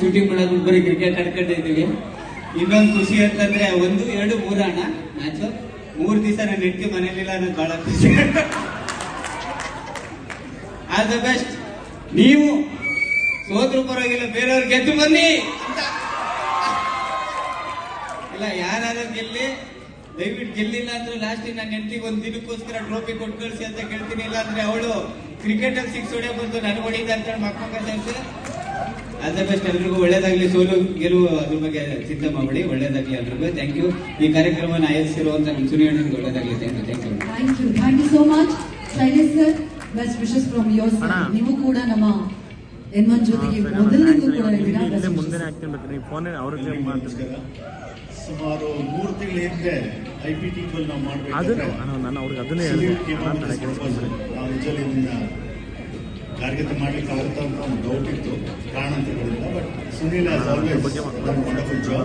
Shooting ಮಾಡೋದು ಬರೀ cricket ಆಡ್ಕೊಂಡಿದ್ದೀವಿ ಇನ್ನೊಂದು ಖುಷಿ ಅಂತಂದ್ರೆ ಒಂದು, ಎರಡು, ಮೂರು ಅಣ್ಣ. ಮ್ಯಾಚ್ ಮೂರ್ ದಿವಸ ನಾನು ಹೆಂಡತಿ ಮನೇಲಿಲ್ಲ ಅನ್ನೋದು ಬಹಳ ಖುಷಿ. ಆಲ್ ದ ಬೆಸ್ಟ್ ನೀವು ಸೋದ್ರು ಪರವಾಗಿಲ್ಲ, ಬೇರೆಯವ್ರು ಗೆದ್ದು ಬನ್ನಿ ಇಲ್ಲ, ಯಾರಾದ್ರೂ ಗೆಲ್ಲಿ, ದಯವಿಟ್ಟು ಗೆಲ್ಲಿಲ್ಲ ಅಂದ್ರೆ ಲಾಸ್ಟ್ ನನ್ನ ಹೆಂಡತಿಗೆ ಒಂದು ದಿನಕ್ಕೋಸ್ಕರ ಟ್ರೋಫಿ ಕೊಟ್ಟು ಕಳ್ಸಿ ಅಂತ ಕೇಳ್ತೀನಿ. ಇಲ್ಲ ಅಂದ್ರೆ ಅವಳು ಕ್ರಿಕೆಟ್ ಅಲ್ಲಿ ಸಿಕ್ಸ್ ಹೊಡೆಯ ಬಂದು ನನಗೆ ಹೊಡಿದ ಅಂತ ಮಕ್ಕಳ ಆಲ್ ದ ಬೆಸ್ಟ್ ಎಲ್ರಿಗೂ ಒಳ್ಳೇದಾಗಲಿ ಸೋಲು ಗೆಲುವು ಅದ್ರ ಬಗ್ಗೆ ಚಿಂತೆ ಮಾಡಬೇಡಿ ಒಳ್ಳೇದಾಗಲಿ ಎಲ್ರಿಗೂ. ಥ್ಯಾಂಕ್ ಯು ಈ ಕಾರ್ಯಕ್ರಮವನ್ನು ಆಯೋಜಿಸಿರುವಂತ ನಮ್ಮ ಸುನಿಯಣ್ಣನಿಗೆ ಒಳ್ಳೇದಾಗ್ಲಿ thank you thank you thank you thank you so much Shailesh sir best wishes from your sir ನೀವು ಕೂಡ ನಮ್ಮ ಎನ್ಮನ್ ಜೊತೆಗೆ ಮೊದಲನೇದು ಕೂಡ ಇದ್ದೀರಾ? ಮುಂದೆ ನೀವು ಫೋನ್ ಅವ್ರ ಜೊತೆ ಸುಮಾರು ಮೂರು ತಿಂಗಳ ಹಿಂದೆ ಐ ಪಿ ಟಿ ನಾವು ಅದನ್ನು ಮಾಡಬೇಕಾದ್ರೆ ನಾನು ಅವ್ರಿಗೆ ಅದನ್ನೇ ಹೇಳಿದೆ. ನಾವು ನಿಜಲ್ಲಿ ಇದನ್ನ ಮಾಡಲಿಕ್ಕೆ ಆಗುತ್ತಾ ಅಂತ ಒಂದು ಡೌಟ್ ಇತ್ತು ಕಾರಣ ಅಂತ but Sunil as always. Wonderful job